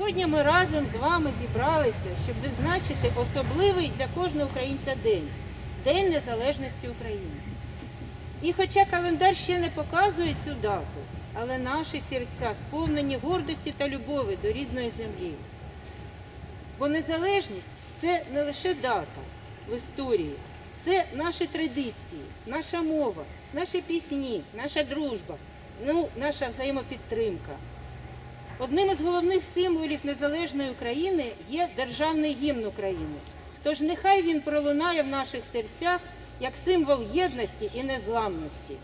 Сьогодні ми разом з вами зібралися, щоб відзначити особливий для кожного українця день День Незалежності України. І хоча календар ще не показує цю дату, але наші серця сповнені гордості та любові до рідної землі. Бо незалежність це не лише дата в історії, це наші традиції, наша мова, наші пісні, наша дружба, ну, наша взаємопідтримка. Одним із головних символів незалежної України є державний гімн України. Тож нехай він пролунає в наших серцях як символ єдності і незламності.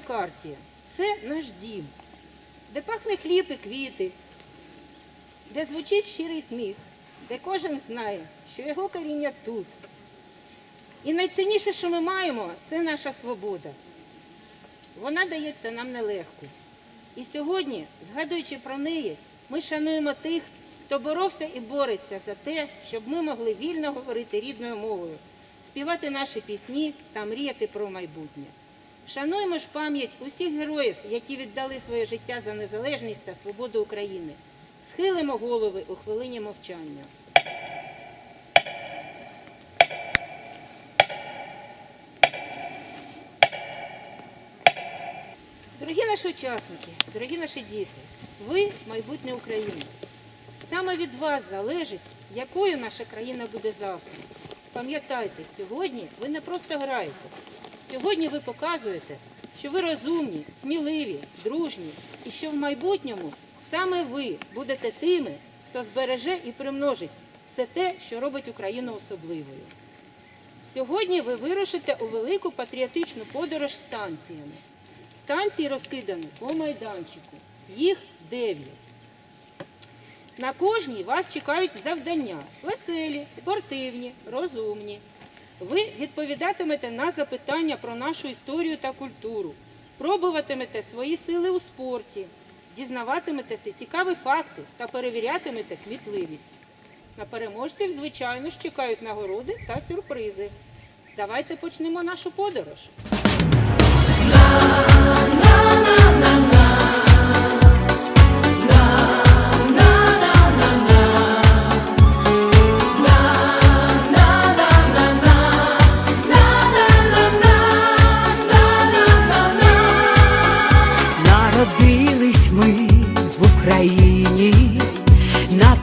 Карті, це наш дім, де пахне хліб і квіти, де звучить щирий сміх, де кожен знає, що його коріння тут. І найцінніше, що ми маємо, це наша свобода. Вона дається нам нелегко. І сьогодні, згадуючи про неї, ми шануємо тих, хто боровся і бореться за те, щоб ми могли вільно говорити рідною мовою, співати наші пісні та мріяти про майбутнє. Шануємо ж пам'ять усіх героїв, які віддали своє життя за незалежність та свободу України. Схилимо голови у хвилині мовчання. Дорогі наші учасники, дорогі наші діти, ви майбутнє України. Саме від вас залежить, якою наша країна буде завтра. Пам'ятайте, сьогодні ви не просто граєте. Сьогодні ви показуєте, що ви розумні, сміливі, дружні і що в майбутньому саме ви будете тими, хто збереже і примножить все те, що робить Україну особливою. Сьогодні ви вирушите у велику патріотичну подорож станціями. Станції розкидані по майданчику. Їх дев'ять. На кожній вас чекають завдання веселі, спортивні, розумні. Ви відповідатимете на запитання про нашу історію та культуру, пробуватимете свої сили у спорті, дізнаватиметеся цікаві факти та перевірятимете кмітливість. На переможців, звичайно ж, чекають нагороди та сюрпризи. Давайте почнемо нашу подорож.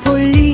На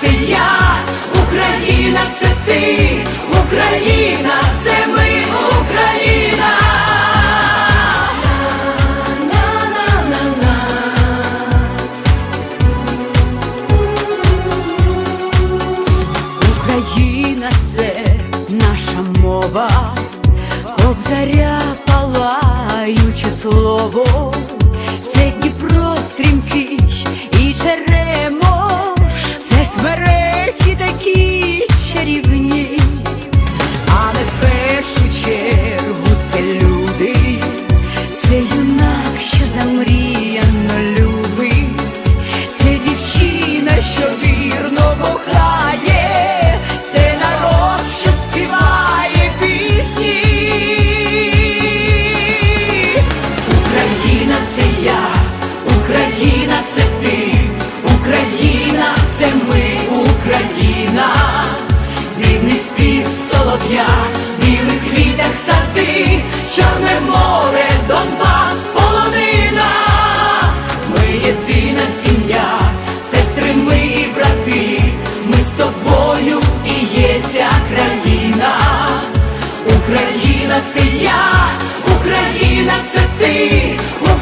це я, Україна це ти, Україна це ми, Україна. Україна це наша мова, кобзаря палаюче слово,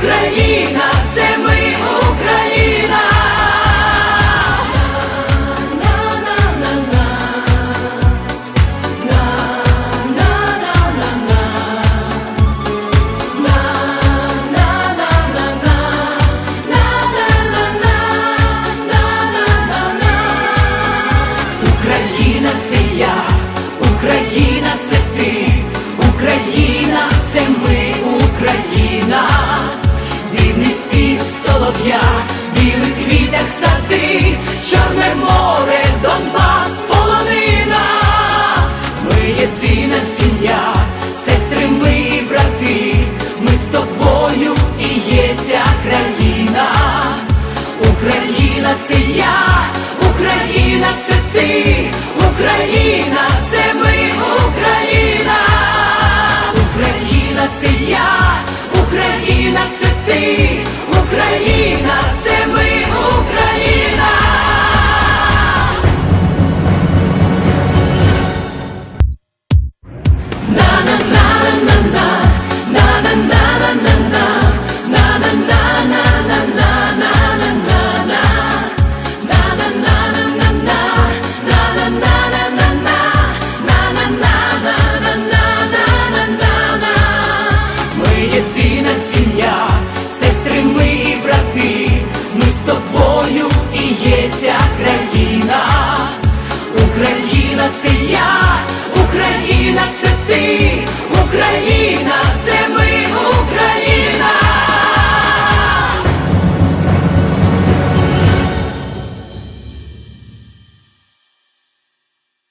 Україна це. Україна. це